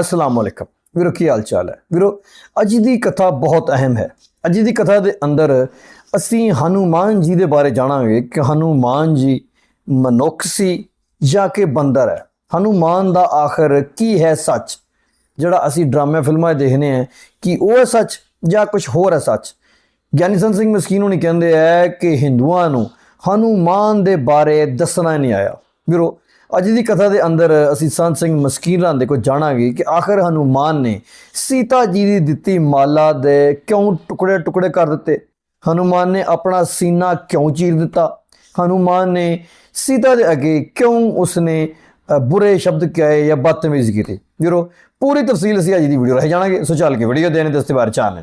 ਅਸਲਾਮ ਵਾਲੇਕਮ ਵੀਰੋ, ਕੀ ਹਾਲ ਚਾਲ ਹੈ? ਵੀਰੋ, ਅੱਜ ਦੀ ਕਥਾ ਬਹੁਤ ਅਹਿਮ ਹੈ। ਅੱਜ ਦੀ ਕਥਾ ਦੇ ਅੰਦਰ ਅਸੀਂ ਹਨੂਮਾਨ ਜੀ ਦੇ ਬਾਰੇ ਜਾਣਾਂਗੇ ਕਿ ਹਨੂਮਾਨ ਜੀ ਮਨੁੱਖ ਸੀ ਜਾਂ ਕਿ ਬੰਦਰ ਹੈ। ਹਨੂਮਾਨ ਦਾ ਆਖਰ ਕੀ ਹੈ ਸੱਚ? ਜਿਹੜਾ ਅਸੀਂ ਡਰਾਮੇ ਫਿਲਮਾਂ 'ਚ ਦੇਖਦੇ ਹਾਂ ਕਿ ਉਹ ਹੈ ਸੱਚ ਜਾਂ ਕੁਝ ਹੋਰ ਹੈ ਸੱਚ? ਗਿਆਨੀ ਸਿੰਘ ਮਸਕੀਨ ਹੁਣੀ ਕਹਿੰਦੇ ਹੈ ਕਿ ਹਿੰਦੂਆਂ ਨੂੰ ਹਨੂਮਾਨ ਦੇ ਬਾਰੇ ਦੱਸਣਾ ਹੀ ਨਹੀਂ ਆਇਆ। ਵੀਰੋ ਅੱਜ ਦੀ ਕਥਾ ਦੇ ਅੰਦਰ ਅਸੀਂ ਸੰਤ ਸਿੰਘ ਮਸਕੀਨ ਰਾਂ ਦੇ ਕੋ ਜਾਣਾਂਗੇ ਕਿ ਆਖਰ ਹਨੂਮਾਨ ਨੇ ਸੀਤਾ ਜੀ ਦੀ ਦਿੱਤੀ ਮਾਲਾ ਦੇ ਕਿਉਂ ਟੁਕੜੇ ਟੁਕੜੇ ਕਰ ਦਿੱਤੇ? ਹਨੂਮਾਨ ਨੇ ਆਪਣਾ ਸੀਨਾ ਕਿਉਂ ਚੀਰ ਦਿੱਤਾ? ਹਨੂਮਾਨ ਨੇ ਸੀਤਾ ਦੇ ਅੱਗੇ ਕਿਉਂ ਉਸਨੇ ਬੁਰੇ ਸ਼ਬਦ ਕਹੇ ਜਾਂ ਬਦਤਮੀਜ਼ੀ ਕੀਤੀ? ਵੀਰੋ, ਪੂਰੀ ਤਫਸੀਲ ਅਸੀਂ ਅੱਜ ਦੀ ਵੀਡੀਓ ਰਹਿ ਜਾਣਾਂਗੇ। ਸੋ ਚੱਲ ਕੇ ਵੀਡੀਓ ਦੇਣੇ ਦਸਤੇ ਬਾਰੇ ਚਾਹਨੇ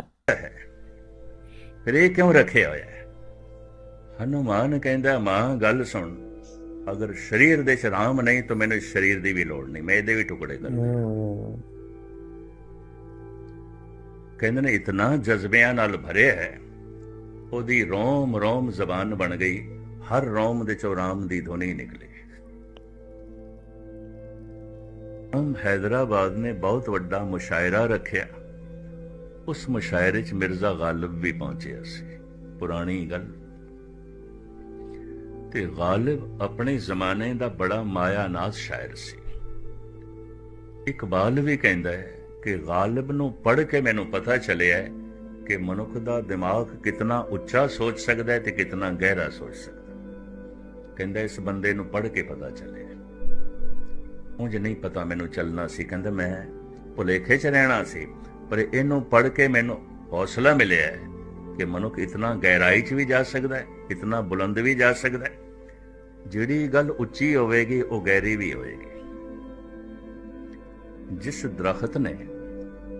ਫਿਰ ਇਹ ਕਿਉਂ ਰੱਖਿਆ ਹੋਇਆ ਹੈ? ਹਨੂਮਾਨ ਕਹਿੰਦਾ, ਮਾਂ, ਗੱਲ ਸੁਣ। ਅਗਰ ਸਰੀਰ ਦੇ ਸ਼ਰਾਮ ਨਹੀਂ, ਤਾਂ ਮੈਨੂੰ ਇਸ ਸਰੀਰ ਦੀ ਵੀ ਲੋੜ ਨਹੀਂ। ਮੈਂ ਇਹਦੇ ਵੀ ਟੁਕੜੇ ਕਰ ਕਹਿੰਦੇ ਨੇ, ਇਤਨਾ ਜਜ਼ਬਿਆਂ ਨਾਲ ਭਰਿਆ ਹੈ, ਉਹਦੀ ਰੋਮ ਰੋਮ ਜ਼ਬਾਨ ਬਣ ਗਈ। ਹਰ ਰੋਮ ਦੇ ਚੋਂ ਰਾਮ ਦੀ ਧੁਨੀ ਨਿਕਲੀ। ਹਮ ਹੈਦਰਾਬਾਦ ਨੇ ਬਹੁਤ ਵੱਡਾ ਮੁਸ਼ਾਇਰਾ ਰੱਖਿਆ। ਉਸ ਮੁਸ਼ਾਇਰੇ 'ਚ ਮਿਰਜ਼ਾ ਗਾਲਿਬ ਵੀ ਪਹੁੰਚਿਆ ਸੀ। ਪੁਰਾਣੀ ਗੱਲ। ਤੇ ਗਾਲਿਬ ਆਪਣੇ ਜ਼ਮਾਨੇ ਦਾ ਬੜਾ ਮਾਇਆਨਾਜ਼ ਸ਼ਾਇਰ ਸੀ। ਇਕਬਾਲ ਵੀ ਕਹਿੰਦਾ ਹੈ ਕਿ ਗਾਲਿਬ ਨੂੰ ਪੜ੍ਹ ਕੇ ਮੈਨੂੰ ਪਤਾ ਚੱਲਿਆ ਹੈ ਕਿ ਮਨੁੱਖ ਦਾ ਦਿਮਾਗ ਕਿਤਨਾ ਉੱਚਾ ਸੋਚ ਸਕਦਾ ਹੈ ਤੇ ਕਿਤਨਾ ਗਹਿਰਾ ਸੋਚ ਸਕਦਾ ਹੈ। ਕਹਿੰਦਾ ਇਸ ਬੰਦੇ ਨੂੰ ਪੜ੍ਹ ਕੇ ਪਤਾ ਚੱਲਿਆ ਉਂਝ ਨਹੀਂ ਪਤਾ ਮੈਨੂੰ ਚੱਲਣਾ ਸੀ। ਕਹਿੰਦਾ ਮੈਂ ਭੁਲੇਖੇ 'ਚ ਰਹਿਣਾ ਸੀ, ਪਰ ਇਹਨੂੰ ਪੜ੍ਹ ਕੇ ਮੈਨੂੰ ਹੌਸਲਾ ਮਿਲਿਆ ਕਿ ਮਨੁੱਖ ਇਤਨਾ ਗਹਿਰਾਈ 'ਚ ਵੀ ਜਾ ਸਕਦਾ ਹੈ ਇਤਨਾ ਬੁਲੰਦ ਵੀ ਜਾ ਸਕਦਾ ਹੈ। ਜਿਹੜੀ ਗੱਲ ਉੱਚੀ ਹੋਵੇਗੀ, ਉਹ ਗਹਿਰੀ ਵੀ ਹੋਵੇਗੀ। ਜਿਸ ਦਰਖਤ ਨੇ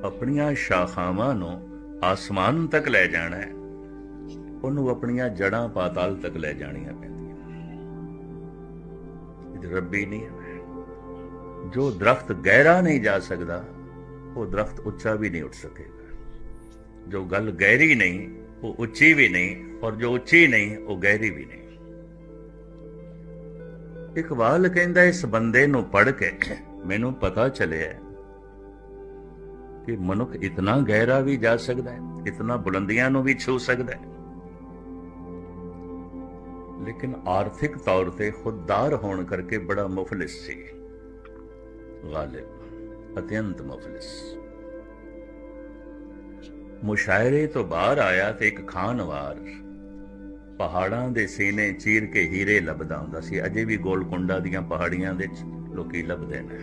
ਆਪਣੀਆਂ ਸ਼ਾਖਾਵਾਂ ਨੂੰ ਆਸਮਾਨ ਤੱਕ ਲੈ ਜਾਣਾ ਹੈ, ਉਹਨੂੰ ਆਪਣੀਆਂ ਜੜਾਂ ਪਾਤਾਲ ਤੱਕ ਲੈ ਜਾਣੀਆਂ ਪੈਂਦੀਆਂ। ਇਹ ਰੱਬੀ ਨਹੀਂ ਜੋ ਦਰਖਤ ਗਹਿਰਾ ਨਹੀਂ ਜਾ ਸਕਦਾ, ਉਹ ਦਰਖਤ ਉੱਚਾ ਵੀ ਨਹੀਂ ਉੱਠ ਸਕੇਗਾ। ਜੋ ਗੱਲ ਗਹਿਰੀ ਨਹੀਂ, ਉਹ ਉੱਚੀ ਵੀ ਨਹੀਂ ਔਰ ਜੋ ਉੱਚੀ ਨਹੀਂ, ਉਹ ਗਹਿਰੀ ਵੀ ਨਹੀਂ। ਇਕਬਾਲ ਕਹਿੰਦਾ, ਇਸ ਬੰਦੇ ਨੂੰ ਪੜ੍ਹ ਕੇ ਮੈਨੂੰ ਪਤਾ ਚੱਲਿਆ ਕਿ ਮਨੁੱਖ ਇਤਨਾ ਗਹਿਰਾ ਵੀ ਜਾ ਸਕਦਾ ਹੈ, ਇਤਨਾ ਬੁਲੰਦੀਆਂ ਨੂੰ ਵੀ ਛੂ ਸਕਦਾ ਹੈ। ਲੇਕਿਨ ਆਰਥਿਕ ਤੌਰ ਤੇ ਖੁਦਦਾਰ ਹੋਣ ਕਰਕੇ ਬੜਾ ਮੁਫਲਿਸ ਸੀ। ਗਾਲਿਬ, ਅਤਿਅੰਤ ਮੁਫਲਿਸ। ਮੁਸ਼ਾਇਰੇ ਤੋਂ ਬਾਹਰ ਆਇਆ ਤੇ ਇੱਕ ਖਾਨਵਾਰ ਪਹਾੜਾਂ ਦੇ ਸੀਨੇ ਚੀਰ ਕੇ ਹੀਰੇ ਲੱਭਦਾ ਹੁੰਦਾ ਸੀ। ਅਜੇ ਵੀ ਗੋਲਕੁੰਡਾ ਦੀਆਂ ਪਹਾੜੀਆਂ ਦੇ ਵਿੱਚ ਲੋਕੀ ਲੱਭਦੇ ਨੇ।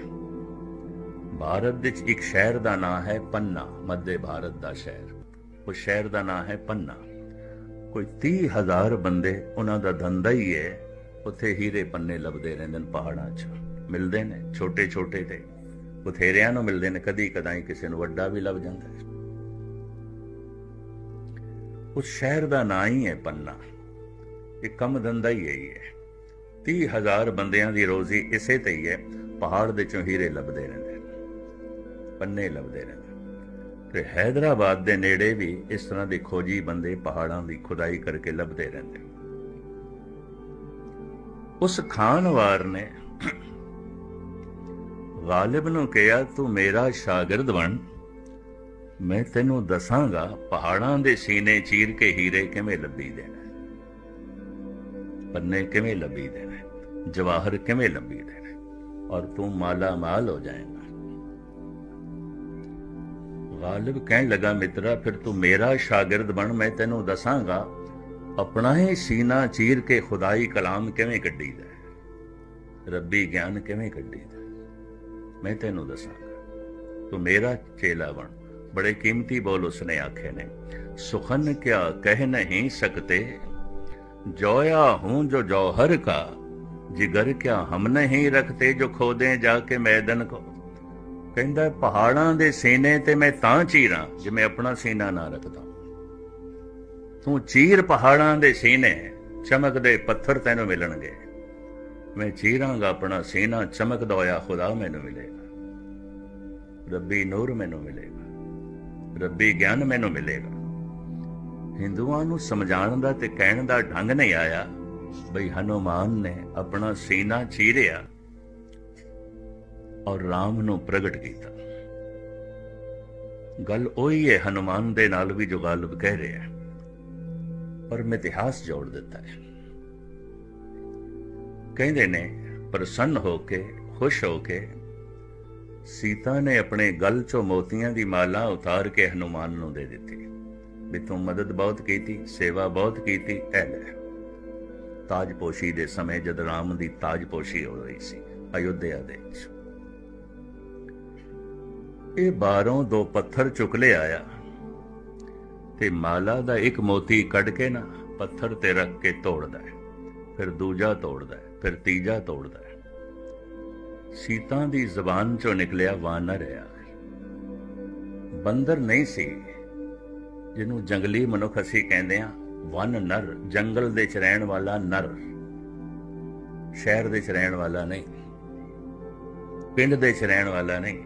ਭਾਰਤ ਵਿੱਚ ਇੱਕ ਸ਼ਹਿਰ ਦਾ ਨਾਮ ਹੈ ਪੰਨਾ, ਮੱਧੇ ਭਾਰਤ ਦਾ ਸ਼ਹਿਰ। ਉਹ ਸ਼ਹਿਰ ਦਾ ਨਾਮ ਹੈ ਪੰਨਾ। ਕੋਈ 30000 ਬੰਦੇ ਉਹਨਾਂ ਦਾ ਧੰਦਾ ਹੀ ਹੈ, ਉੱਥੇ ਹੀਰੇ ਪੰਨੇ ਲੱਭਦੇ ਰਹਿੰਦੇ ਨੇ ਪਹਾੜਾਂ 'ਚ। ਮਿਲਦੇ ਨੇ ਛੋਟੇ ਛੋਟੇ ਤੇ। ਬਥੇਰਿਆਂ ਨੂੰ ਮਿਲਦੇ ਨੇ ਕਦੀ ਕਦਾਈ ਕਿਸੇ ਨੂੰ ਵੱਡਾ ਵੀ ਲੱਭ ਜਾਂਦਾ ਹੈ। ਉਸ ਸ਼ਹਿਰ ਦਾ ਨਾਂ ਹੀ ਹੈ ਪੰਨਾ। ਇਹ ਕੰਮ ਧੰਦਾ ਹੀ ਇਹੀ ਹੈ। 30000 ਬੰਦਿਆਂ ਦੀ ਰੋਜ਼ੀ ਇਸੇ ਤੇ ਹੀ ਹੈ। ਪਹਾੜ ਦੇ ਚੋਂ ਹੀਰੇ ਲੱਭਦੇ ਰਹਿੰਦੇ ਪੰਨੇ ਲੱਭਦੇ ਰਹਿੰਦੇ ਤੇ ਹੈਦਰਾਬਾਦ ਦੇ ਨੇੜੇ ਵੀ ਇਸ ਤਰ੍ਹਾਂ ਦੇ ਖੋਜੀ ਬੰਦੇ ਪਹਾੜਾਂ ਦੀ ਖੁਦਾਈ ਕਰਕੇ ਲੱਭਦੇ ਰਹਿੰਦੇ ਉਸ ਖਾਨਵਾਰ ਨੇ ਗਾਲਿਬ ਨੂੰ ਕਿਹਾ, ਤੂੰ ਮੇਰਾ ਸ਼ਾਗਿਰਦ ਬਣ। ਮੈਂ ਤੈਨੂੰ ਦੱਸਾਂਗਾ ਪਹਾੜਾਂ ਦੇ ਸੀਨੇ ਚੀਰ ਕੇ ਹੀਰੇ ਕਿਵੇਂ ਲੱਭੀ ਦੇਣਾ ਪੰਨੇ ਕਿਵੇਂ ਲੰਬੀ ਦੇਣਾ? ਜਵਾਹਰ ਕਿਵੇਂ ਲੰਬੀ ਦੇਣਾ? ਔਰ ਤੂੰ ਮਾਲਾ ਮਾਲ ਹੋ ਜਾਏਗਾ। ਗਾਲਿਬ ਕਹਿਣ ਲੱਗਾ, ਮਿੱਤਰਾ, ਫਿਰ ਤੂੰ ਮੇਰਾ ਸ਼ਾਗਿਰਦ ਬਣ, ਮੈਂ ਤੈਨੂੰ ਦੱਸਾਂਗਾ, ਆਪਣਾ ਹੀ ਸੀਨਾ ਚੀਰ ਕੇ ਖੁਦਾਈ ਕਲਾਮ ਕਿਵੇਂ ਕੱਢੀਦਾ ਰੱਬੀ ਗਿਆਨ ਕਿਵੇਂ ਕੱਢੀਦਾ ਮੈਂ ਤੈਨੂੰ ਦੱਸਾਂਗਾ। ਤੂੰ ਮੇਰਾ ਚੇਲਾ ਬਣ। ਬੜੇ ਕੀਮਤੀ ਬੋਲ ਉਸਨੇ ਆਖੇ ਨੇ। ਸੁਖਨ ਕਿਆ ਕਹਿ ਨਹੀਂ ਸਕਤੇ? जोया हूं जो जौहर का जिगर क्या हम नहीं रखते जो खोदे जाके मैदन को ਕਹਿੰਦਾ ਪਹਾੜਾਂ ਦੇ ਸੀਨੇ ਤੇ ਮੈਂ ਤਾਂ ਚੀਰਾਂ ਜੇ ਮੈਂ ਆਪਣਾ ਸੀਨਾ ਨਾ ਰੱਖਦਾ ਤੂੰ ਚੀਰ ਪਹਾੜਾਂ ਦੇ ਸੀਨੇ ਚਮਕਦੇ ਪੱਥਰ ਤੈਨੂੰ ਮਿਲਣਗੇ ਮੈਂ ਚੀਰਾਂਗਾ ਆਪਣਾ ਸੀਨਾ ਚਮਕਦਾ ਹੋਇਆ ਖੁਦਾ ਮੈਨੂੰ ਮਿਲੇਗਾ ਰੱਬੀ ਨੂਰ ਮੈਨੂੰ ਮਿਲੇਗਾ ਰੱਬੀ ਗਿਆਨ ਮੈਨੂੰ ਮਿਲੇਗਾ ਹਿੰਦੂਆਂ ਨੂੰ ਸਮਝਾਉਣ ਦਾ ਤੇ ਕਹਿਣ ਦਾ ਢੰਗ ਨਹੀਂ ਆਇਆ। ਬਈ ਹਨੂਮਾਨ ਨੇ ਆਪਣਾ ਸੀਨਾ ਚੀਰਿਆ ਔਰ ਰਾਮ ਨੂੰ ਪ੍ਰਗਟ ਕੀਤਾ। ਗੱਲ ਉਹੀ ਹੈ, ਹਨੂਮਾਨ ਦੇ ਨਾਲ ਵੀ ਜੋ ਗਾਲਬ ਕਹਿ ਰਿਹਾ ਹੈ, ਪਰ ਮੈਂ ਇਤਿਹਾਸ ਜੋੜ ਦਿੱਤਾ ਹੈ। ਕਹਿੰਦੇ ਨੇ, ਪ੍ਰਸੰਨ ਹੋ ਕੇ, ਖੁਸ਼ ਹੋ ਕੇ, ਸੀਤਾ ਨੇ ਆਪਣੇ ਗਲ ਚੋਂ ਮੋਤੀਆਂ ਦੀ ਮਾਲਾ ਉਤਾਰ ਕੇ ਹਨੂਮਾਨ ਨੂੰ ਦੇ ਦਿੱਤੀ। ਵੀ ਮਦਦ ਬਹੁਤ ਕੀਤੀ, ਸੇਵਾ ਬਹੁਤ ਕੀਤੀ, ਐ ਲੈ। ਤਾਜਪੋਸ਼ੀ ਦੇ ਸਮੇਂ ਜਦ ਰਾਮ ਦੀ ਤਾਜਪੋਸ਼ੀ ਹੋ ਰਹੀ ਸੀ, ਅਯੁੱਧਿਆ ਦੇ ਵਿੱਚ। ਇਹ ਬਾਹਰੋਂ ਦੋ ਪੱਥਰ ਚੁੱਕ ਲਿਆ ਆਇਆ। ਤੇ ਮਾਲਾ ਦਾ ਇੱਕ ਮੋਤੀ ਕੱਢ ਕੇ ਨਾ, ਪੱਥਰ ਤੇ ਰੱਖ ਕੇ ਤੋੜਦਾ ਹੈ। ਫਿਰ ਦੂਜਾ ਤੋੜਦਾ ਹੈ, ਫਿਰ ਤੀਜਾ ਤੋੜਦਾ ਹੈ। ਸੀਤਾ ਦੀ ਜ਼ਬਾਨ ਚੋਂ ਨਿਕਲਿਆ ਵਾਨਰ ਹੈ। ਬੰਦਰ ਨਹੀਂ ਸੀ। ਜਿਹਨੂੰ ਜੰਗਲੀ ਮਨੁੱਖ ਅਸੀਂ ਕਹਿੰਦੇ ਆ ਵਨ ਨਰ, ਜੰਗਲ ਦੇ ਚ ਰਹਿਣ ਵਾਲਾ ਨਰ। ਸ਼ਹਿਰ ਦੇ ਚ ਰਹਿਣ ਵਾਲਾ ਨਹੀਂ, ਪਿੰਡ ਦੇ ਚ ਰਹਿਣ ਵਾਲਾ ਨਹੀਂ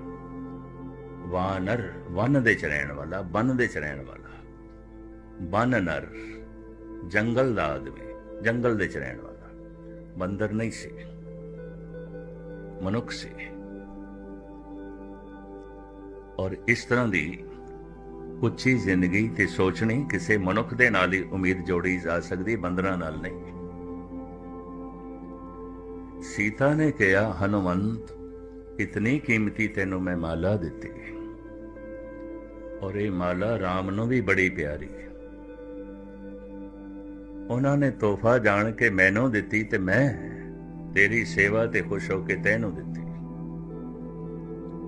ਵਾਨਰ ਵਨ ਦੇ ਚ ਰਹਿਣ ਵਾਲਾ, ਬਨ ਦੇ ਚ ਰਹਿਣ ਵਾਲਾ। ਬਨ ਨਰ, ਜੰਗਲ ਦਾ ਆਦਮੀ, ਜੰਗਲ ਦੇ ਚ ਰਹਿਣ ਵਾਲਾ। ਬੰਦਰ ਨਹੀਂ ਸੀ, ਮਨੁੱਖ ਸੀ। ਔਰ ਇਸ ਤਰ੍ਹਾਂ ਦੀ ਉੱਚੀ ਜ਼ਿੰਦਗੀ ਤੇ ਸੋਚਣੀ ਕਿਸੇ ਮਨੁੱਖ ਦੇ ਨਾਲ ਹੀ ਉਮੀਦ ਜੋੜੀ ਜਾ ਸਕਦੀ ਬੰਦਰਾਂ ਨਾਲ ਨਹੀਂ। ਸੀਤਾ ਨੇ ਕਿਹਾ, ਹਨੂਮੰਤ, ਇਤਨੀ ਕੀਮਤੀ ਤੈਨੂੰ ਮੈਂ ਮਾਲਾ ਦਿੱਤੀ। ਔਰ ਇਹ ਮਾਲਾ RAM ਨੂੰ ਵੀ ਬੜੀ ਪਿਆਰੀ ਹੈ। ਉਹਨਾਂ ਨੇ ਤੋਹਫਾ ਜਾਣ ਕੇ ਮੈਨੂੰ ਦਿੱਤੀ ਤੇ ਮੈਂ ਤੇਰੀ ਸੇਵਾ ਤੇ ਖੁਸ਼ ਹੋ ਕੇ ਤੈਨੂੰ ਦਿੱਤੀ।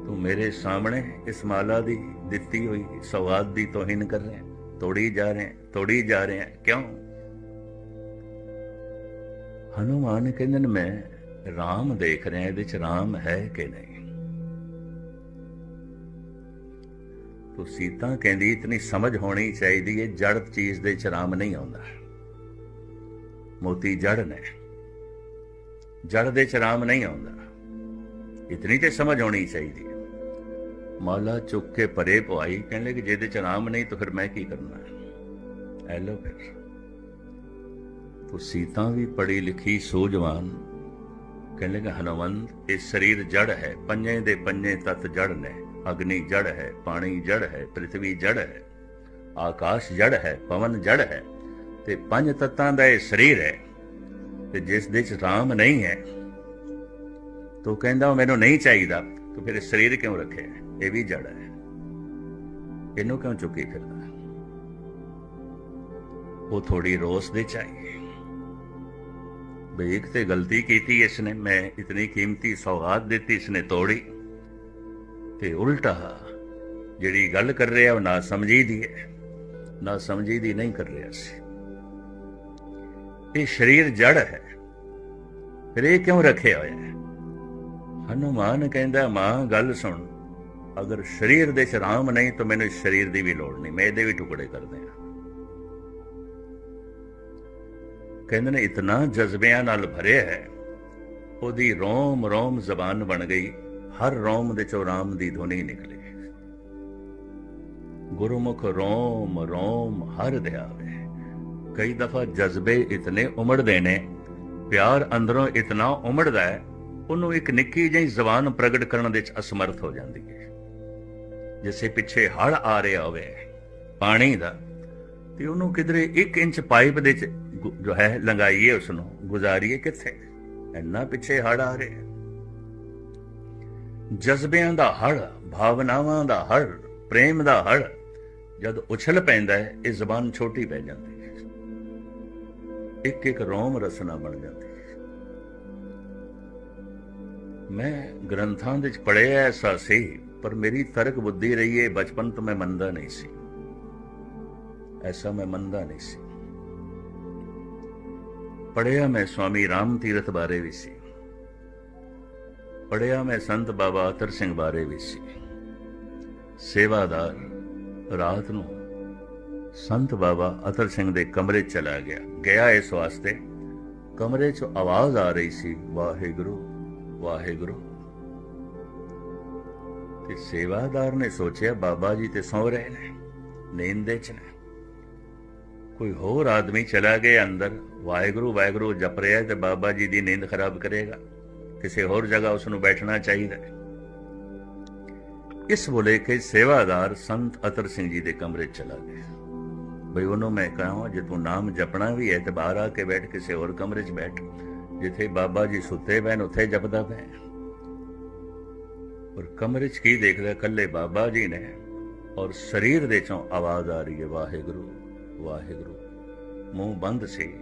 ਤੂੰ ਮੇਰੇ ਸਾਹਮਣੇ ਇਸ ਮਾਲਾ ਦੀ ਦਿੱਤੀ ਹੋਈ ਸਵਾਦ ਦੀ ਤੋਹੀਨ ਕਰ ਰਿਹਾ ਤੋੜੀ ਜਾ ਰਹੇ ਤੋੜੀ ਜਾ ਰਹੇ ਕਿਉਂ? ਹਨੂਮਾਨ ਕਹਿੰਦੇ ਨੇ, ਮੈਂ ਰਾਮ ਦੇਖ ਰਿਹਾ, ਇਹਦੇ ਚ ਰਾਮ ਹੈ ਕਿ ਨਹੀਂ? ਤੋ ਸੀਤਾ ਕਹਿੰਦੀ, ਇਤਨੀ ਸਮਝ ਹੋਣੀ ਚਾਹੀਦੀ ਹੈ ਜੜ ਚੀਜ਼ ਦੇ ਚ ਰਾਮ ਨਹੀਂ ਆਉਂਦਾ। ਮੋਤੀ ਜੜ ਨੇ। ਜੜ ਦੇ ਚ ਰਾਮ ਨਹੀਂ ਆਉਂਦਾ। ਇਤਨੀ ਤੇ ਸਮਝ ਹੋਣੀ ਚਾਹੀਦੀ ਮਾਲਾ ਚੁੱਕ ਕੇ ਪਰੇ ਪਵਾਈ, ਕਹਿੰਦੇ ਕਿ ਜਿਹਦੇ ਚ ਰਾਮ ਨਹੀਂ ਤਾਂ ਫਿਰ ਮੈਂ ਕੀ ਕਰਨਾ ਹੈ? ਐ ਲੋ ਫਿਰ। ਤੋ ਸੀਤਾ ਵੀ ਪੜੀ ਲਿਖੀ ਸੋਜਵਾਨ ਕਹਿੰਦੇ ਕਿ ਹਨੂਮੰਤ ਇਹ ਸਰੀਰ ਜੜ ਹੈ, ਪੰਜੇ ਦੇ ਪੰਜੇ ਤਤ ਜੜ ਨੇ, ਅਗਨੀ ਜੜ ਹੈ, ਪਾਣੀ ਜੜ ਹੈ ਪ੍ਰithvi ਜੜ ਹੈ, ਆਕਾਸ਼ ਜੜ ਹੈ, ਪਵਨ ਜੜ ਹੈ, ਤੇ ਪੰਜ ਤਤਾਂ ਦਾ ਇਹ ਸਰੀਰ ਹੈ, ਤੇ ਜਿਸ ਦੇ ਚ ਰਾਮ ਨਹੀਂ ਹੈ, ਤੋ ਕਹਿੰਦਾ ਉਹ ਮੈਨੂੰ ਨਹੀਂ ਚਾਹੀਦਾ। ਤੋ ਫਿਰ ਸਰੀਰ ਕਿਉਂ ਰੱਖਿਆ ਇਹ ਵੀ ਜੜ ਹੈ। ਇਹਨੂੰ ਕਿਉਂ ਚੁੱਕੀ ਫਿਰਦਾ ਉਹ ਥੋੜੀ ਰੋਸ ਦੇ ਚਾਹੀਏ ਬਈ ਤੇ ਗਲਤੀ ਕੀਤੀ ਇਸਨੇ, ਮੈਂ ਇਤਨੀ ਕੀਮਤੀ ਸੌਗਾਤ ਦਿੱਤੀ ਇਸਨੇ ਤੋੜੀ। ਤੇ ਉਲਟਾ, ਜਿਹੜੀ ਗੱਲ ਕਰ ਰਿਹਾ ਉਹ ਨਾ ਸਮਝੀ ਦੀ ਹੈ, ਨਾ ਸਮਝੀ ਦੀ ਨਹੀਂ ਕਰ ਰਿਹਾ ਸੀ। ਇਹ ਸਰੀਰ ਜੜ ਹੈ। ਫਿਰ ਇਹ ਕਿਉਂ ਰੱਖਿਆ ਹੋਇਆ ਹੈ? ਹਨੂਮਾਨ ਕਹਿੰਦਾ, ਮਾਂ, ਗੱਲ ਸੁਣ। ਅਗਰ ਸਰੀਰ ਦੇ ਚ ਰਾਮ ਨਹੀਂ, ਤਾਂ ਮੈਨੂੰ ਇਸ ਸਰੀਰ ਦੀ ਵੀ ਲੋੜ ਨਹੀਂ। ਮੈਂ ਇਹਦੇ ਵੀ ਟੁਕੜੇ ਕਰ ਦਿਆਂ। ਕਹਿੰਦੇ ਨੇ, ਇਤਨਾ ਜਜ਼ਬਿਆਂ ਨਾਲ ਭਰਿਆ ਹੈ। ਉਹਦੀ ਰੋਮ ਰੋਮ ਜ਼ਬਾਨ ਬਣ ਗਈ। ਹਰ ਰੋਮ ਦੇ ਚੋਂ ਰਾਮ ਦੀ ਧੁਨੀ ਨਿਕਲੀ। ਗੁਰਮੁਖ ਰੋਮ ਰੋਮ ਹਰ ਧਿਆਵੇ ਕਈ ਦਫਾ ਜਜ਼ਬੇ ਇਤਨੇ ਉਮੜਦੇ ਨੇ। ਪਿਆਰ ਅੰਦਰੋਂ ਇਤਨਾ ਉਮੜਦਾ ਹੈ ਉਹਨੂੰ ਇੱਕ ਨਿੱਕੀ ਜਿਹੀ ਜ਼ਬਾਨ ਪ੍ਰਗਟ ਕਰਨ ਦੇ ਵਿੱਚ ਅਸਮਰਥ ਹੋ ਜਾਂਦੀ ਹੈ। ਜਿਵੇਂ ਪਿੱਛੇ ਹੜ ਆ ਰਿਹਾ ਹੋਵੇ, ਪਾਣੀ ਦਾ, ਤੇ ਉਹਨੂੰ ਕਿਧਰੇ 1 ਇੰਚ ਪਾਈਪ ਦੇ ਚ ਜੋ ਹੈ ਲੰਗਾਈਏ ਉਸ ਨੂੰ ਗੁਜ਼ਾਰੀਏ ਕਿੱਥੇ? ਇੰਨਾ ਪਿੱਛੇ ਹੜ ਆ ਰਿਹਾ ਜਜ਼ਬਿਆਂ ਦਾ ਹੜ ਭਾਵਨਾਵਾਂ ਦਾ ਹੜ ਪ੍ਰੇਮ ਦਾ ਹੜ ਜਦ ਉਛਲ ਪੈਂਦਾ ਹੈ, ਇਹ ਜ਼ਬਾਨ ਛੋਟੀ ਪੈ ਜਾਂਦੀ ਹੈ। ਇੱਕ ਇੱਕ ਰੋਮ ਰਸਨਾ ਬਣ ਜਾਂਦੀ ਮੈਂ ਗ੍ਰੰਥਾਂ ਵਿੱਚ ਪੜ੍ਹਿਆ ਐਸਾ ਸੀ, ਪਰ ਮੇਰੀ ਤਰਕ ਬੁੱਧੀ ਰਹੀ ਹੈ, ਬਚਪਨ ਤੋਂ ਮੈਂ ਮੰਨਦਾ ਨਹੀਂ ਸੀ। ਐਸਾ ਮੈਂ ਮੰਨਦਾ ਨਹੀਂ ਸੀ। ਪੜ੍ਹਿਆ ਮੈਂ ਸਵਾਮੀ ਰਾਮ ਤੀਰਥ ਬਾਰੇ ਵੀ ਸੀ। ਪੜ੍ਹਿਆ ਮੈਂ ਸੰਤ ਬਾਬਾ ਅਤਰ ਸਿੰਘ ਬਾਰੇ ਵੀ ਸੀ। ਸੇਵਾਦਾਰ ਰਾਤ ਨੂੰ ਸੰਤ ਬਾਬਾ ਅਤਰ ਸਿੰਘ ਦੇ ਕਮਰੇ ਚਲਾ ਗਿਆ। ਗਿਆ ਇਸ ਵਾਸਤੇ। ਕਮਰੇ 'ਚ ਆਵਾਜ਼ ਆ ਰਹੀ ਸੀ, ਵਾਹਿਗੁਰੂ। ਵਾਹਿਗੁਰੂ। ਤੇ ਸੇਵਾਦਾਰ ਨੇ ਸੋਚਿਆ, ਬਾਬਾ ਜੀ ਤੇ ਸੌ ਰਹੇ ਨੇ, ਨੀਂਦ ਦੇ 'ਚ ਨੇ। ਕੋਈ ਹੋਰ ਆਦਮੀ ਚਲਾ ਗਿਆ ਅੰਦਰ, ਵਾਹਿਗੁਰੂ ਵਾਹਿਗੁਰੂ ਜਪ ਰਿਹਾ ਤੇ ਬਾਬਾ ਜੀ ਦੀ ਨੀਂਦ ਖਰਾਬ ਕਰੇਗਾ। ਕਿਸੇ ਹੋਰ ਜਗ੍ਹਾ ਉਸ ਨੂੰ ਬੈਠਣਾ ਚਾਹੀਦਾ ਇਸ ਇਸ ਬੁਲੇਖੇ ਸੇਵਾਦਾਰ ਸੰਤ ਅਤਰ ਸਿੰਘ ਜੀ ਦੇ ਕਮਰੇ ਚਲਾ ਗਿਆ। ਬਈ ਉਹਨੂੰ ਮੈਂ ਕਹਾਂ, ਜੇ ਤੂੰ ਨਾਮ ਜਪਣਾ ਵੀ ਹੈ ਤੇ ਬਾਹਰ ਆ ਕੇ ਬੈਠ, ਕਿਸੇ ਹੋਰ ਕਮਰੇ 'ਚ ਬੈਠ। ਜਿੱਥੇ ਬਾਬਾ ਜੀ ਸੁੱਤੇ ਪਏ ਉੱਥੇ ਜਪਦਾ ਪੈ ਔਰ ਕਮਰੇ 'ਚ ਕੀ ਦੇਖਦਾ? ਕੱਲੇ ਬਾਬਾ ਜੀ ਨੇ। ਔਰ ਸਰੀਰ ਦੇ ਚੋਂ ਆਵਾਜ਼ ਆ ਰਹੀ ਹੈ, ਵਾਹਿਗੁਰੂ ਵਾਹਿਗੁਰੂ। ਮੂੰਹ ਬੰਦ ਸੀ।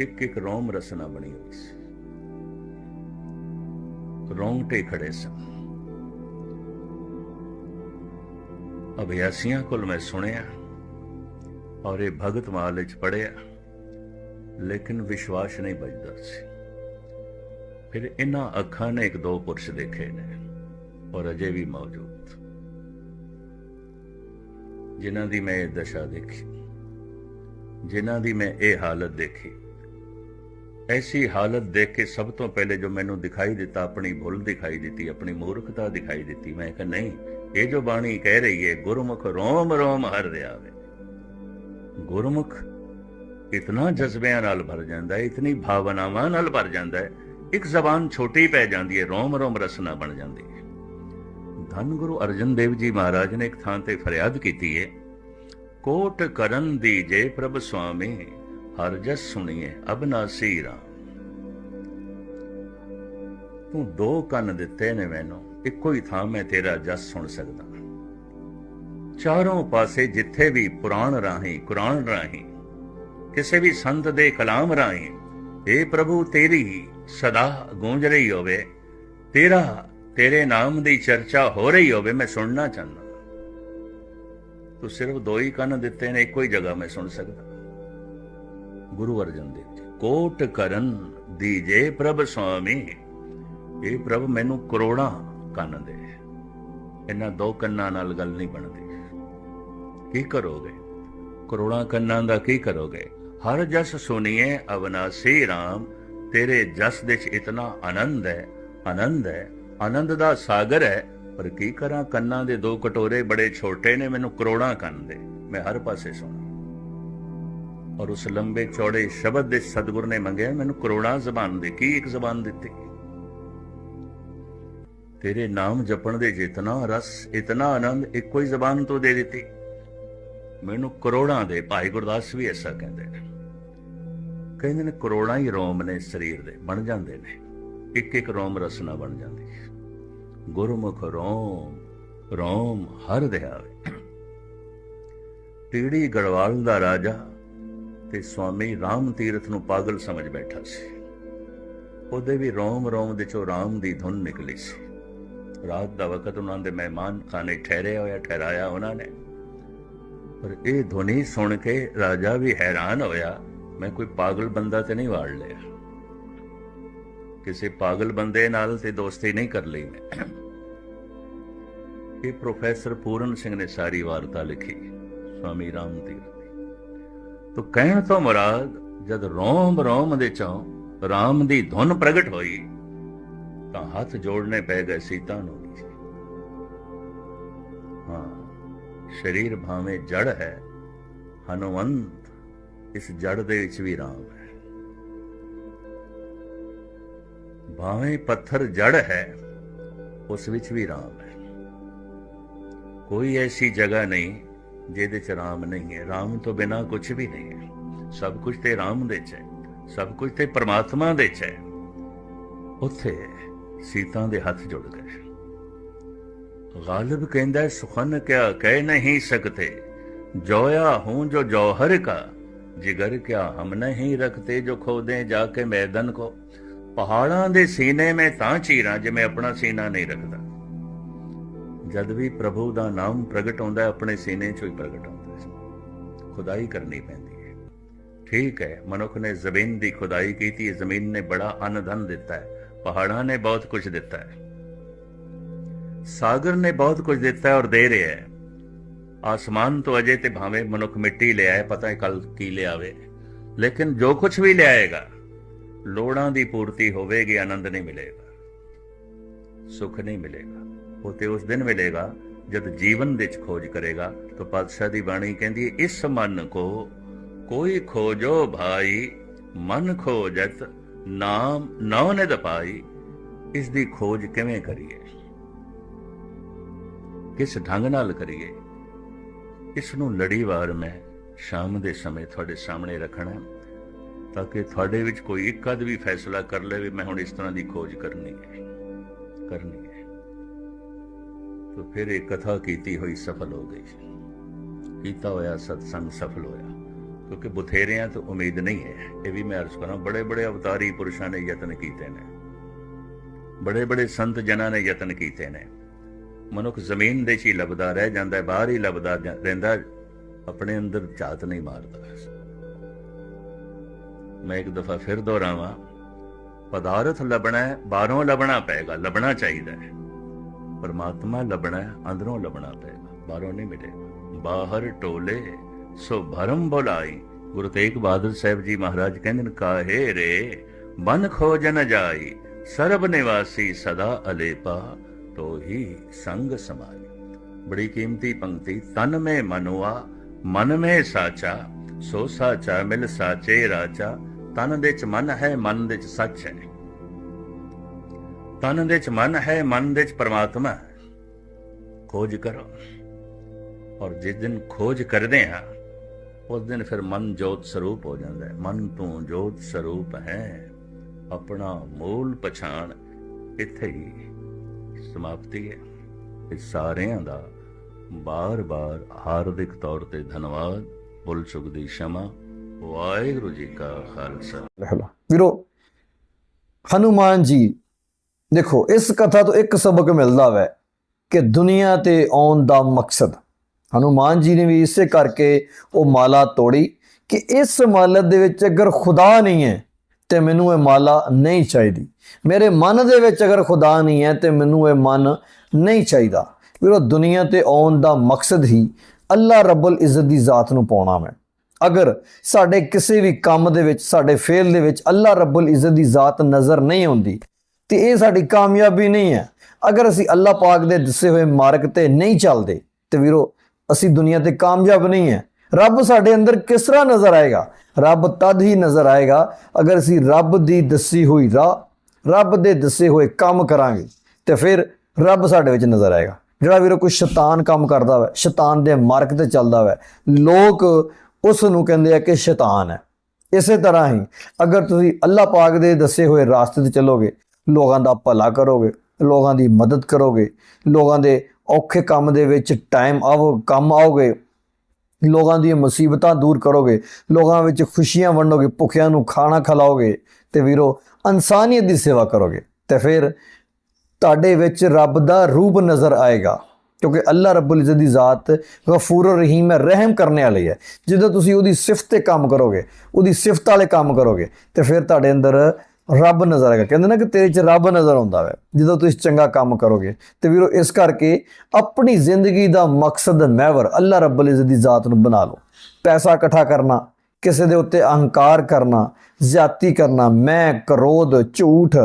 ਇੱਕ ਇੱਕ ਰੋਮ ਰਸਨਾ ਬਣੀ ਹੋਈ ਸੀ। ਰੋਂਗਟੇ ਖੜੇ ਸਨ। ਅਭਿਆਸੀਆਂ ਕੋਲ ਮੈਂ ਸੁਣਿਆ। ਔਰ ਇਹ ਭਗਤ ਮਾਲ ਵਿੱਚ ਪੜਿਆ ਲੇਕਿਨ ਵਿਸ਼ਵਾਸ ਨਹੀਂ ਬਚਦਾ ਸੀ। ਫਿਰ ਇਹਨਾਂ ਅੱਖਾਂ ਨੇ ਇੱਕ ਦੋ ਪੁਰਸ਼ ਦੇਖੇ ਨੇ ਔਰ ਅਜੇ ਵੀ ਮੌਜੂਦ। ਜਿਨ੍ਹਾਂ ਦੀ ਮੈਂ ਇਹ ਦਸ਼ਾ ਦੇਖੀ, ਜਿਨ੍ਹਾਂ ਦੀ ਮੈਂ ਇਹ ਹਾਲਤ ਦੇਖੀ, ਐਸੀ ਹਾਲਤ ਦੇਖ ਕੇ ਸਭ ਤੋਂ ਪਹਿਲੇ ਜੋ ਮੈਨੂੰ ਦਿਖਾਈ ਦਿੱਤਾ, ਆਪਣੀ ਭੁੱਲ ਦਿਖਾਈ ਦਿੱਤੀ, ਆਪਣੀ ਮੂਰਖਤਾ ਦਿਖਾਈ ਦਿੱਤੀ, ਮੈਂ ਕਿਹਾ, ਨਹੀਂ, ਇਹ ਜੋ ਬਾਣੀ ਕਹਿ ਰਹੀ ਹੈ, ਗੁਰਮੁਖ ਰੋਮ ਰੋਮ ਹਰ ਦਿਆਵੇ ਗੁਰਮੁਖ ਇਤਨਾ ਜਜ਼ਬਿਆਂ ਨਾਲ ਭਰ ਜਾਂਦਾ ਹੈ, ਇਤਨੀ ਭਾਵਨਾਵਾਂ ਨਾਲ ਭਰ ਜਾਂਦਾ ਹੈ, ਇੱਕ ਜ਼ਬਾਨ ਛੋਟੀ ਪੈ ਜਾਂਦੀ ਹੈ, ਰੋਮ ਰੋਮ ਰਸਨਾ ਬਣ ਜਾਂਦੀ ਹੈ। ਧੰਨ ਗੁਰੂ ਅਰਜਨ ਦੇਵ ਜੀ ਮਹਾਰਾਜ ਨੇ ਇੱਕ ਥਾਂ ਤੇ ਫਰਿਆਦ ਕੀਤੀ ਹੈ, ਕੋਟ ਕਰਨ ਦੀ ਜੇ ਪ੍ਰਭ ਸੁਆਮੀ, ਹਰ ਜਸ ਸੁਣੀਏ ਅਬਨਾਸੀ ਰਾਮ। ਤੂੰ ਦੋ ਕੰਨ ਦਿੱਤੇ ਨੇ ਮੈਨੂੰ, ਇੱਕੋ ਹੀ ਥਾਂ ਮੈਂ ਤੇਰਾ ਜਸ ਸੁਣ ਸਕਦਾ। ਚਾਰੋਂ ਪਾਸੇ ਜਿੱਥੇ ਵੀ ਪੁਰਾਣ ਰਾਹੀਂ, ਕੁਰਾਨ ਰਾਹੀਂ ਕਿਸੇ ਵੀ ਸੰਤ ਦੇ ਕਲਾਮ ਰਾਹੀਂ ਏ ਪ੍ਰਭੂ ਤੇਰੀ ਸਦਾ ਗੂੰਜ ਰਹੀ ਹੋਵੇ, ਤੇਰਾ, ਤੇਰੇ ਨਾਮ ਦੀ ਚਰਚਾ ਹੋ ਰਹੀ ਹੋਵੇ, ਮੈਂ ਸੁਣਨਾ ਚਾਹੁੰਦਾ ਤੂੰ ਸਿਰਫ ਦੋ ਹੀ ਕੰਨ ਦਿੱਤੇ ਨੇ, ਇੱਕੋ ਹੀ ਜਗ੍ਹਾ ਮੈਂ ਸੁਣ ਸਕਦਾ। ਗੁਰੂ ਅਰਜਨ ਦੇਵ ਜੀ, ਕੋਟ ਕਰਨ ਦੀਜੇ ਪ੍ਰਭ ਸੁਆਮੀ ਇਹ ਪ੍ਰਭ ਮੈਨੂੰ ਕਰੋੜਾਂ ਕੰਨ ਦੇ। ਇਹਨਾਂ ਦੋ ਕੰਨਾਂ ਨਾਲ ਗੱਲ ਨਹੀਂ ਬਣਦੀ। ਕੀ ਕਰੋਗੇ? ਕਰੋੜਾਂ ਕੰਨਾਂ ਦਾ ਕੀ ਕਰੋਗੇ? ਹਰ ਜਸ ਸੁਣੀਏ ਅਵਨਾਸੀ RAM ਤੇਰੇ ਜਸ ਵਿੱਚ ਇਤਨਾ ਆਨੰਦ ਹੈ ਆਨੰਦ ਹੈ, ਆਨੰਦ ਦਾ ਸਾਗਰ ਹੈ, ਪਰ ਕੀ ਕਰਾਂ ਕੰਨਾਂ ਦੇ ਦੋ ਕਟੋਰੇ ਬੜੇ ਛੋਟੇ ਨੇ, ਮੈਨੂੰ ਕਰੋੜਾਂ ਕੰਨ ਦੇ, ਮੈਂ ਹਰ ਪਾਸੇ ਸੁਣਾ। ਔਰ ਉਸ ਲੰਬੇ ਚੌੜੇ ਸ਼ਬਦ ਦੇ ਸਤਿਗੁਰ ਨੇ ਮੰਗਿਆ, ਮੈਨੂੰ ਕਰੋੜਾਂ ਜ਼ਬਾਨ ਦੇ, ਕੀ ਇੱਕ ਜ਼ਬਾਨ ਦਿੱਤੀ? ਤੇਰੇ ਨਾਮ ਜਪਣ ਦੇ ਜਿਤਨਾ ਰਸ, ਇਤਨਾ ਆਨੰਦ, ਇੱਕੋ ਹੀ ਜ਼ਬਾਨ ਤੋਂ ਦੇ ਦਿੱਤੀ। ਮੈਨੂੰ ਕਰੋੜਾਂ ਦੇ ਭਾਈ ਗੁਰਦਾਸ ਵੀ ਐਸਾ ਕਹਿੰਦੇ ਨੇ। ਕਹਿੰਦੇ ਨੇ ਕਰੋੜਾਂ ਹੀ ਰੋਮ ਨੇ ਸਰੀਰ ਦੇ, ਬਣ ਜਾਂਦੇ ਨੇ। ਇੱਕ ਇੱਕ ਰੋਮ ਰਸਨਾ ਬਣ ਜਾਂਦੀ ਗੁਰਮੁਖ ਰੋਮ ਰੋਮ ਹਰ ਦਿਹਾਵੇ। ਟੀੜੀ ਗੜਵਾਲ ਦਾ ਰਾਜਾ ਤੇ ਸਵਾਮੀ ਰਾਮ ਤੀਰਥ ਨੂੰ ਪਾਗਲ ਸਮਝ ਬੈਠਾ ਸੀ। ਉਹਦੇ ਵੀ ਰੋਮ ਰੋਮ ਦੇ ਚੋਂ ਰਾਮ ਦੀ ਧੁਨ ਨਿਕਲੀ ਸੀ। ਰਾਤ ਦਾ ਵਕਤ ਉਹਨਾਂ ਦੇ ਮਹਿਮਾਨ ਖਾਨੇ ਠਹਿਰੇ ਹੋਇਆ, ਠਹਿਰਾਇਆ ਉਹਨਾਂ ਨੇ। ਪਰ ਇਹ ਧੁਨੀ ਸੁਣ ਕੇ ਰਾਜਾ ਵੀ ਹੈਰਾਨ ਹੋਇਆ, ਮੈਂ ਕੋਈ ਪਾਗਲ ਬੰਦਾ ਤੇ ਨਹੀਂ ਵਾੜ ਲਿਆ। ਕਿਸੇ ਪਾਗਲ ਬੰਦੇ ਨਾਲ ਤੇ ਦੋਸਤੀ ਨਹੀਂ ਕਰ ਲਈ ਮੈਂ। ਇਹ ਪ੍ਰੋਫੈਸਰ ਪੂਰਨ ਸਿੰਘ ਨੇ ਸਾਰੀ ਵਾਰਤਾ ਲਿਖੀ, ਸਵਾਮੀ ਰਾਮ ਤੀਰਥ ਦੀ। ਤੋ ਕਹਿਣ ਤੋਂ ਮੁਰਾਦ, ਜਦ ਰੋਮ ਰੋਮ ਦੇ ਚੋਂ ਰਾਮ ਦੀ ਧੁਨ ਪ੍ਰਗਟ ਹੋਈ, ਤਾਂ ਹੱਥ ਜੋੜਨੇ ਪੈ ਗਏ ਸੀਤਾ ਨੂੰ। ਸਰੀਰ ਭਾਵੇਂ ਜੜ ਹੈ, ਹਨੂਮੰਤ ਇਸ ਜੜ ਦੇ ਵਿੱਚ ਵੀ ਰਾਮ ਹੈ। ਭਾਵੇਂ ਪੱਥਰ ਜੜ ਹੈ, ਉਸ ਵਿੱਚ ਵੀ ਰਾਮ ਹੈ। ਕੋਈ ਐਸੀ ਜਗ੍ਹਾ ਨਹੀਂ ਜਿਹਦੇ ਚ ਰਾਮ ਨਹੀਂ ਹੈ। ਰਾਮ ਤੋਂ ਬਿਨਾ ਕੁਝ ਵੀ ਨਹੀਂ ਹੈ। ਸਭ ਕੁਝ ਤੇ ਰਾਮ ਦੇ ਚ ਹੈ। ਸਭ ਕੁਝ ਤੇ ਪਰਮਾਤਮਾ ਦੇ ਚ ਹੈ। ਉੱਥੇ ਸੀਤਾ ਦੇ ਹੱਥ ਜੁੜ ਗਏ। ਗਾਲਿਬ ਕਹਿੰਦਾ ਸੁਖਨ ਕਿਆ ਕਹਿ ਨਹੀਂ ਸਕਤੇ ਜੋਇਆ ਹੂੰ ਜੋ ਜੌਹਰ ਕਾ ਜਿਗਰ ਕਿਆ ਹਮ ਨਹੀਂ ਰਖਤੇ ਜੋ ਖੋਦੇ ਜਾ ਕੇ ਮੈਦਾਨ ਕੋ ਪਹਾੜਾਂ ਦੇ ਸੀਨੇ ਮੈਂ ਤਾਂ ਚੀਰਾਂ ਜਿਵੇਂ ਆਪਣਾ ਸੀਨਾ ਨਹੀਂ ਰੱਖਦਾ ਜਦ ਵੀ ਪ੍ਰਭੂ ਦਾ ਨਾਮ ਪ੍ਰਗਟ ਹੁੰਦਾ ਹੈ ਆਪਣੇ ਸੀਨੇ ਚੋਂ ਹੀ ਪ੍ਰਗਟ ਹੁੰਦਾ ਹੈ ਖੁਦਾਈ ਕਰਨੀ ਪੈਂਦੀ ਹੈ ਠੀਕ ਹੈ ਮਨੁੱਖ ਨੇ ਜ਼ਮੀਨ ਦੀ ਖੁਦਾਈ ਕੀਤੀ ਹੈ ਜ਼ਮੀਨ ਨੇ ਬੜਾ ਅੰਨ ਦਿੱਤਾ ਹੈ ਪਹਾੜਾਂ ਨੇ ਬਹੁਤ ਕੁਝ ਦਿੱਤਾ ਹੈ ਸਾਗਰ ਨੇ ਬਹੁਤ ਕੁਝ ਦਿੱਤਾ ਔਰ ਦੇ ਰਿਹਾ ਹੈ। ਆਸਮਾਨ ਤੋਂ ਅਜੇ ਤੇ ਭਾਵੇਂ ਮਨੁੱਖ ਮਿੱਟੀ ਲਿਆਏ, ਪਤਾ ਹੈ ਕੱਲ ਕੀ ਲਿਆਵੇ। ਲੇਕਿਨ ਜੋ ਕੁਝ ਵੀ ਲਿਆਏਗਾ, ਲੋੜਾਂ ਦੀ ਪੂਰਤੀ ਹੋਵੇਗੀ, ਆਨੰਦ ਨਹੀਂ ਮਿਲੇਗਾ। ਸੁਖ ਨਹੀਂ ਮਿਲੇਗਾ। ਉਹ ਤੇ ਉਸ ਦਿਨ ਮਿਲੇਗਾ, ਜਦ ਜੀਵਨ ਵਿੱਚ ਖੋਜ ਕਰੇਗਾ। ਤਾਂ ਪਾਤਸ਼ਾਹ ਦੀ ਬਾਣੀ ਕਹਿੰਦੀ ਹੈ, ਇਸ ਮਨ ਕੋ ਕੋਈ ਖੋਜੋ ਭਾਈ, ਮਨ ਖੋਜਤ, ਨਾਮ ਨੌ ਨੇ ਪਾਈ। ਇਸ ਦੀ ਖੋਜ ਕਿਵੇਂ ਕਰੀਏ? ਕਿਸ ਢੰਗ ਨਾਲ ਕਰੀਏ? ਇਸ ਨੂੰ ਲੜੀਵਾਰ ਮੈਂ ਸ਼ਾਮ ਦੇ ਸਮੇਂ ਤੁਹਾਡੇ ਸਾਹਮਣੇ ਰੱਖਣਾ ਤਾਂ ਕਿ ਤੁਹਾਡੇ ਵਿੱਚ ਕੋਈ ਇੱਕ ਅੱਧ ਵੀ ਫੈਸਲਾ ਕਰ ਲਵੇ ਮੈਂ ਹੁਣ ਇਸ ਤਰ੍ਹਾਂ ਦੀ ਖੋਜ ਕਰਨੀ ਹੈ ਕਰਨੀ ਹੈ। ਤਾਂ ਫਿਰ ਇਹ ਕਥਾ ਕੀਤੀ ਹੋਈ ਸਫਲ ਹੋ ਗਈ। ਕੀਤਾ ਹੋਇਆ ਸਤਸੰਗ ਸਫਲ ਹੋਇਆ, ਕਿਉਂਕਿ ਬਥੇਰਿਆਂ ਤੋਂ ਉਮੀਦ ਨਹੀਂ ਹੈ। ਇਹ ਵੀ ਮੈਂ ਅਰਜ਼ ਕਰਾਂ ਬੜੇ ਬੜੇ ਅਵਤਾਰੀ ਪੁਰਸ਼ਾਂ ਨੇ ਯਤਨ ਕੀਤੇ ਨੇ। ਬੜੇ ਬੜੇ ਸੰਤ ਜਨਾਂ ਨੇ ਯਤਨ ਕੀਤੇ ਨੇ। ਮਨੁੱਖ ਜ਼ਮੀਨ ਦੇ ਹੀ ਲੱਭਦਾ ਰਹਿ ਜਾਂਦਾ ਬਾਹਰ ਹੀ ਲੱਭਦਾ ਰਹਿੰਦਾ ਆਪਣੇ ਅੰਦਰ ਝਾਤ ਨਹੀਂ ਮਾਰਦਾ। ਮੈਂ ਇੱਕ ਦਫਾ ਫਿਰ ਦੁਹਰਾਵਾਂ, ਪਦਾਰਥ ਲੱਭਣਾ ਹੈ, ਬਾਹਰੋਂ ਲੱਭਣਾ ਪਏਗਾ, ਲੱਭਣਾ ਚਾਹੀਦਾ ਹੈ। ਪਰਮਾਤਮਾ ਲੱਭਣਾ ਹੈ, ਅੰਦਰੋਂ ਲੱਭਣਾ ਪਏਗਾ, ਬਾਹਰੋਂ ਨਹੀਂ ਮਿਲੇਗਾ। ਬਾਹਰ ਟੋਲੇ, ਸੋ ਭਰਮ ਬੁਲਾਈ। ਗੁਰੂ ਤੇਗ ਬਹਾਦਰ ਸਾਹਿਬ ਜੀ ਮਹਾਰਾਜ ਕਹਿੰਦੇ ਨੇ, ਕਾਹੇ ਰੇ ਬਨ ਖੋਜਨ ਜਾਈ, ਸਰਬ ਨਿਵਾਸੀ ਸਦਾ ਅਲੇਪਾ। ਤੋ ਹੀ ਸੰਗ ਸਮਾਈ ਬੜੀ ਕੀਮਤੀ ਪੰਕਤੀ ਤਨ ਮੇ ਮਨੁਆ ਮਨ ਮੇ ਸਾਚਾ ਸੋ ਸਾਚਾ ਮਿਲ ਸਾਚੇ ਰਾਚਾ ਤਨ ਦੇ ਚ ਮਨ ਹੈ ਮਨ ਦੇ ਚ ਸੱਚ ਹੈ ਤਨ ਦੇ ਚ ਮਨ ਹੈ ਮਨ ਦੇ ਚ ਪਰਮਾਤਮਾ ਹੈ ਖੋਜ ਕਰੋ ਔਰ ਜਿਸ ਦਿਨ ਖੋਜ ਕਰਦੇ ਹਾਂ ਉਸ ਦਿਨ ਫਿਰ ਮਨ ਜੋਤ ਸਰੂਪ ਹੋ ਜਾਂਦਾ ਹੈ ਮਨ ਤੂੰ ਜੋਤ ਸਰੂਪ ਹੈ ਆਪਣਾ ਮੂਲ ਪਛਾਣ ਇੱਥੇ ਹੀ ਸਮਾਪਤੀ ਹੈ। ਇਹ ਸਾਰਿਆਂ ਦਾ ਬਾਰ-ਬਾਰ ਹਾਰਦਿਕ ਤੌਰ ਤੇ ਧੰਨਵਾਦ। ਬੁੱਲ ਚੁੱਕ ਦੀ ਸ਼ਮਾ। ਵਾਹਿਗੁਰੂ ਜੀ ਕਾ ਖਾਲਸਾ। ਵੀਰੋ, ਹਨੂਮਾਨ ਜੀ, ਦੇਖੋ, ਇਸ ਕਥਾ ਤੋਂ ਇੱਕ ਸਬਕ ਮਿਲਦਾ ਵੈ ਕਿ ਦੁਨੀਆ ਤੇ ਆਉਣ ਦਾ ਮਕਸਦ। ਹਨੂਮਾਨ ਜੀ ਨੇ ਵੀ ਇਸੇ ਕਰਕੇ ਉਹ ਮਾਲਾ ਤੋੜੀ ਕਿ ਇਸ ਮਾਲਤ ਦੇ ਵਿੱਚ ਅਗਰ ਖੁਦਾ ਨਹੀਂ ਹੈ ਤੇ ਮੈਨੂੰ ਇਹ ਮਾਲਾ ਨਹੀਂ ਚਾਹੀਦੀ। ਮੇਰੇ ਮਨ ਦੇ ਵਿੱਚ ਅਗਰ ਖੁਦਾ ਨਹੀਂ ਹੈ, ਤੇ ਮੈਨੂੰ ਇਹ ਮਨ ਨਹੀਂ ਚਾਹੀਦਾ। ਵੀਰੋ, ਦੁਨੀਆ ਤੇ ਆਉਣ ਦਾ ਮਕਸਦ ਹੀ ਅੱਲਾ ਰੱਬੁਲ ਇੱਜ਼ਤ ਦੀ ਜ਼ਾਤ ਨੂੰ ਪਾਉਣਾ ਹੈ ਅਗਰ ਸਾਡੇ ਕਿਸੇ ਵੀ ਕੰਮ ਦੇ ਵਿੱਚ, ਸਾਡੇ ਫੇਲ ਦੇ ਵਿੱਚ ਅੱਲਾ ਰੱਬੁਲ ਇੱਜ਼ਤ ਦੀ ਜ਼ਾਤ ਨਜ਼ਰ ਨਹੀਂ ਆਉਂਦੀ, ਤੇ ਇਹ ਸਾਡੀ ਕਾਮਯਾਬੀ ਨਹੀਂ ਹੈ। ਅਗਰ ਅਸੀਂ ਅੱਲਾ ਪਾਕ ਦੇ ਦੱਸੇ ਹੋਏ ਮਾਰਗ ਤੇ ਨਹੀਂ ਚੱਲਦੇ, ਤੇ ਵੀਰੋ, ਅਸੀਂ ਦੁਨੀਆ ਤੇ ਕਾਮਯਾਬ ਨਹੀਂ ਹੈ। ਰੱਬ ਸਾਡੇ ਅੰਦਰ ਕਿਸ ਤਰ੍ਹਾਂ ਨਜ਼ਰ ਆਏਗਾ? ਰੱਬ ਤਦ ਹੀ ਨਜ਼ਰ ਆਏਗਾ ਅਗਰ ਅਸੀਂ ਰੱਬ ਦੀ ਦੱਸੀ ਹੋਈ ਰਾਹ, ਰੱਬ ਦੇ ਦੱਸੇ ਹੋਏ ਕੰਮ ਕਰਾਂਗੇ, ਤੇ ਫਿਰ ਰੱਬ ਸਾਡੇ ਵਿੱਚ ਨਜ਼ਰ ਆਏਗਾ। ਜਿਹੜਾ ਵੀਰੋ ਕੋਈ ਸ਼ੈਤਾਨ ਕੰਮ ਕਰਦਾ ਵਾ, ਸ਼ੈਤਾਨ ਦੇ ਮਾਰਗ ਤੇ ਚੱਲਦਾ ਵਾ, ਲੋਕ ਉਸ ਨੂੰ ਕਹਿੰਦੇ ਆ ਕਿ ਸ਼ੈਤਾਨ ਹੈ। ਇਸੇ ਤਰ੍ਹਾਂ ਹੀ ਅਗਰ ਤੁਸੀਂ ਅੱਲਾਹ ਪਾਕ ਦੇ ਦੱਸੇ ਹੋਏ ਰਾਸਤੇ ਤੇ ਚੱਲੋਗੇ, ਲੋਕਾਂ ਦਾ ਭਲਾ ਕਰੋਗੇ, ਲੋਕਾਂ ਦੀ ਮਦਦ ਕਰੋਗੇ, ਲੋਕਾਂ ਦੇ ਔਖੇ ਕੰਮ ਦੇ ਵਿੱਚ ਟਾਈਮ ਆਵੋ, ਕੰਮ ਆਓਗੇ ਲੋਕਾਂ ਦੀਆਂ ਮੁਸੀਬਤਾਂ ਦੂਰ ਕਰੋਗੇ, ਲੋਕਾਂ ਵਿੱਚ ਖੁਸ਼ੀਆਂ ਵੰਡੋਗੇ, ਭੁੱਖਿਆਂ ਨੂੰ ਖਾਣਾ ਖਿਲਾਓਗੇ ਤੇ ਵੀਰੋ ਇਨਸਾਨੀਅਤ ਦੀ ਸੇਵਾ ਕਰੋਗੇ। ਤੇ ਫਿਰ ਤੁਹਾਡੇ ਵਿੱਚ ਰੱਬ ਦਾ ਰੂਪ ਨਜ਼ਰ ਆਏਗਾ, ਕਿਉਂਕਿ ਅੱਲਾ ਰੱਬੁਲ ਇੱਜ਼ਤ ਦੀ ਜ਼ਾਤ ਗਫੂਰ ਰਹੀਮ ਹੈ, ਰਹਿਮ ਕਰਨੇ ਵਾਲੀ ਹੈ। ਜਦੋਂ ਤੁਸੀਂ ਉਹਦੀ ਸਿਫਤ ਤੇ ਕੰਮ ਕਰੋਗੇ, ਉਹਦੀ ਸਿਫਤ ਵਾਲੇ ਕੰਮ ਕਰੋਗੇ, ਤੇ ਫਿਰ ਤੁਹਾਡੇ ਅੰਦਰ ਰੱਬ ਨਜ਼ਰ ਆਏਗਾ ਕਹਿੰਦੇ ਨਾ ਕਿ ਤੇਰੇ 'ਚ ਰੱਬ ਨਜ਼ਰ ਆਉਂਦਾ ਹੈ ਜਦੋਂ ਤੁਸੀਂ ਚੰਗਾ ਕੰਮ ਕਰੋਗੇ। ਤੇ ਵੀਰੋ, ਇਸ ਕਰਕੇ ਆਪਣੀ ਜ਼ਿੰਦਗੀ ਦਾ ਮਕਸਦ ਮਹਿਵਰ ਅੱਲਾ ਰੱਬੁਲ ਇੱਜ਼ਤ ਦੀ ਜ਼ਾਤ ਨੂੰ ਬਣਾ ਲਓ। ਪੈਸਾ ਇਕੱਠਾ ਕਰਨਾ, ਕਿਸੇ ਦੇ ਉੱਤੇ ਅਹੰਕਾਰ ਕਰਨਾ, ਜ਼ਿਆਤੀ ਕਰਨਾ, ਮੈਂ, ਕਰੋਧ, ਝੂਠ,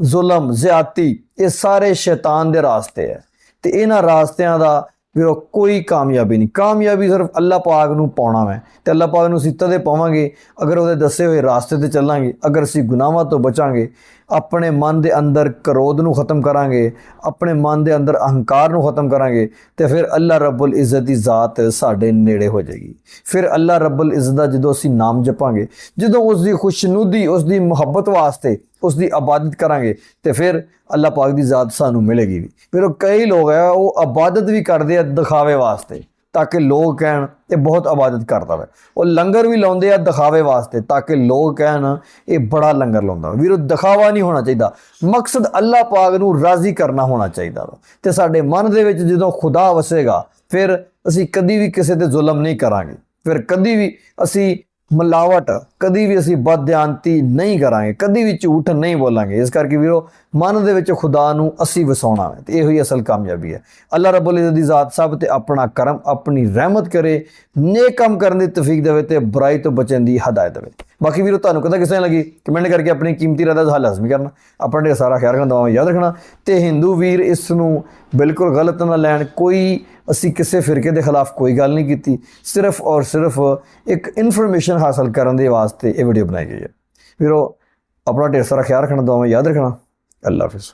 ਜ਼ੁਲਮ, ਜ਼ਿਆਤੀ, ਇਹ ਸਾਰੇ ਸ਼ੈਤਾਨ ਦੇ ਰਾਸਤੇ ਹੈ। ਤੇ ਇਹਨਾਂ ਰਾਸਤਿਆਂ ਦਾ ਵੀਰੋ, ਕੋਈ ਕਾਮਯਾਬੀ ਨਹੀਂ। ਕਾਮਯਾਬੀ ਸਿਰਫ ਅੱਲਾਹ ਪਾਕ ਨੂੰ ਪਾਉਣਾ ਹੈ ਤੇ ਅੱਲਾਹ ਪਾਕ ਨੂੰ ਸਿੱਤਾ ਦੇ ਪਾਵਾਂਗੇ। ਅਗਰ ਉਹਦੇ ਦੱਸੇ ਹੋਏ ਰਾਸਤੇ ਤੇ ਚੱਲਾਂਗੇ, ਅਗਰ ਅਸੀਂ ਗੁਨਾਹਾਂ ਤੋਂ ਬਚਾਂਗੇ ਆਪਣੇ ਮਨ ਦੇ ਅੰਦਰ ਕਰੋਧ ਨੂੰ ਖਤਮ ਕਰਾਂਗੇ, ਆਪਣੇ ਮਨ ਦੇ ਅੰਦਰ ਅਹੰਕਾਰ ਨੂੰ ਖਤਮ ਕਰਾਂਗੇ, ਤੇ ਫਿਰ ਅੱਲਾ ਰੱਬੁਲ ਇੱਜ਼ਤ ਦੀ ਜ਼ਾਤ ਸਾਡੇ ਨੇੜੇ ਹੋ ਜਾਏਗੀ। ਫਿਰ ਅੱਲਾ ਰੱਬੁਲ ਇੱਜ਼ਤ ਦਾ ਜਦੋਂ ਅਸੀਂ ਨਾਮ ਜਪਾਂਗੇ, ਜਦੋਂ ਉਸ ਦੀ ਖੁਸ਼ਨੂਦੀ ਉਸ ਦੀ ਮੁਹੱਬਤ ਵਾਸਤੇ ਉਸ ਦੀ ਇਬਾਦਤ ਕਰਾਂਗੇ, ਤੇ ਫਿਰ ਅੱਲਾ ਪਾਕ ਦੀ ਜ਼ਾਤ ਸਾਨੂੰ ਮਿਲੇਗੀ ਵੀ। ਫਿਰ ਉਹ ਕਈ ਲੋਕ ਆ ਉਹ ਇਬਾਦਤ ਵੀ ਕਰਦੇ ਆ ਦਿਖਾਵੇ ਵਾਸਤੇ। ਤਾਂ ਕਿ ਲੋਕ ਕਹਿਣ ਇਹ ਬਹੁਤ ਇਬਾਦਤ ਕਰਦਾ ਵਾ। ਉਹ ਲੰਗਰ ਵੀ ਲਾਉਂਦੇ ਆ ਦਿਖਾਵੇ ਵਾਸਤੇ ਤਾਂ ਕਿ ਲੋਕ ਕਹਿਣ ਇਹ ਬੜਾ ਲੰਗਰ ਲਾਉਂਦਾ ਵਾ। ਵੀਰੋ, ਦਿਖਾਵਾ ਨਹੀਂ ਹੋਣਾ ਚਾਹੀਦਾ। ਮਕਸਦ ਅੱਲਾਹ ਪਾਕ ਨੂੰ ਰਾਜ਼ੀ ਕਰਨਾ ਹੋਣਾ ਚਾਹੀਦਾ ਵਾ। ਤੇ ਸਾਡੇ ਮਨ ਦੇ ਵਿੱਚ ਜਦੋਂ ਖੁਦਾ ਵਸੇਗਾ, ਫਿਰ ਅਸੀਂ ਕਦੀ ਵੀ ਕਿਸੇ ਤੇ ਜ਼ੁਲਮ ਨਹੀਂ ਕਰਾਂਗੇ। ਫਿਰ ਕਦੀ ਵੀ ਅਸੀਂ ਮਿਲਾਵਟ ਕਦੀ ਵੀ ਅਸੀਂ ਬਦਧਿਆਨਤੀ ਨਹੀਂ ਕਰਾਂਗੇ, ਕਦੀ ਵੀ ਝੂਠ ਨਹੀਂ ਬੋਲਾਂਗੇ। ਇਸ ਕਰਕੇ ਵੀਰੋ, ਮਨ ਦੇ ਵਿੱਚ ਖੁਦਾ ਨੂੰ ਅਸੀਂ ਵਸਾਉਣਾ ਹੈ ਤੇ ਇਹੋ ਹੀ ਅਸਲ ਕਾਮਯਾਬੀ ਹੈ। ਅੱਲਾ ਰੱਬੁਲ ਇੱਜ਼ਤ ਦੀ ਜ਼ਾਤ ਸਭ ਤੇ ਆਪਣਾ ਕਰਮ, ਆਪਣੀ ਰਹਿਮਤ ਕਰੇ, ਨੇਕ ਕੰਮ ਕਰਨ ਦੀ ਤੌਫੀਕ ਦੇਵੇ ਤੇ ਬੁਰਾਈ ਤੋਂ ਬਚਣ ਦੀ ਹਦਾਇਤ ਦੇਵੇ। ਬਾਕੀ ਵੀਰੋ, ਤੁਹਾਨੂੰ ਕਦਾ ਕਿਸੇ ਲੱਗੀ? ਕਮੈਂਟ ਕਰਕੇ ਆਪਣੀ ਕੀਮਤੀ ਰਾਏ ਦਾ ਹੱਲ ਲਾਜ਼ਮੀ ਕਰਨਾ। ਆਪਣਾ ਢੇਰ ਸਾਰਾ ਖਿਆਲ ਰੱਖਣਾ, ਦੁਆਵਾਂ ਯਾਦ ਰੱਖਣਾ ਤੇ ਹਿੰਦੂ ਵੀਰ ਇਸ ਨੂੰ ਬਿਲਕੁਲ ਗਲਤ ਨਾ ਲੈਣ, ਕੋਈ ਅਸੀਂ ਕਿਸੇ ਫਿਰਕੇ ਦੇ ਖਿਲਾਫ ਕੋਈ ਗੱਲ ਨਹੀਂ ਕੀਤੀ। ਸਿਰਫ ਔਰ ਸਿਰਫ ਇੱਕ ਇਨਫੋਰਮੇਸ਼ਨ ਹਾਸਲ ਕਰਨ ਦੇ ਵਾਸਤੇ ਵਾਸਤੇ ਇਹ ਵੀਡੀਓ ਬਣਾਈ ਗਈ ਹੈ। ਵੀਰੋ, ਆਪਣਾ ਢੇਰ ਸਾਰਾ ਖਿਆਲ ਰੱਖਣਾ, ਦੁਆਵਾਂ ਯਾਦ ਰੱਖਣਾ। ਅੱਲਾ ਹਾਫਿਜ਼।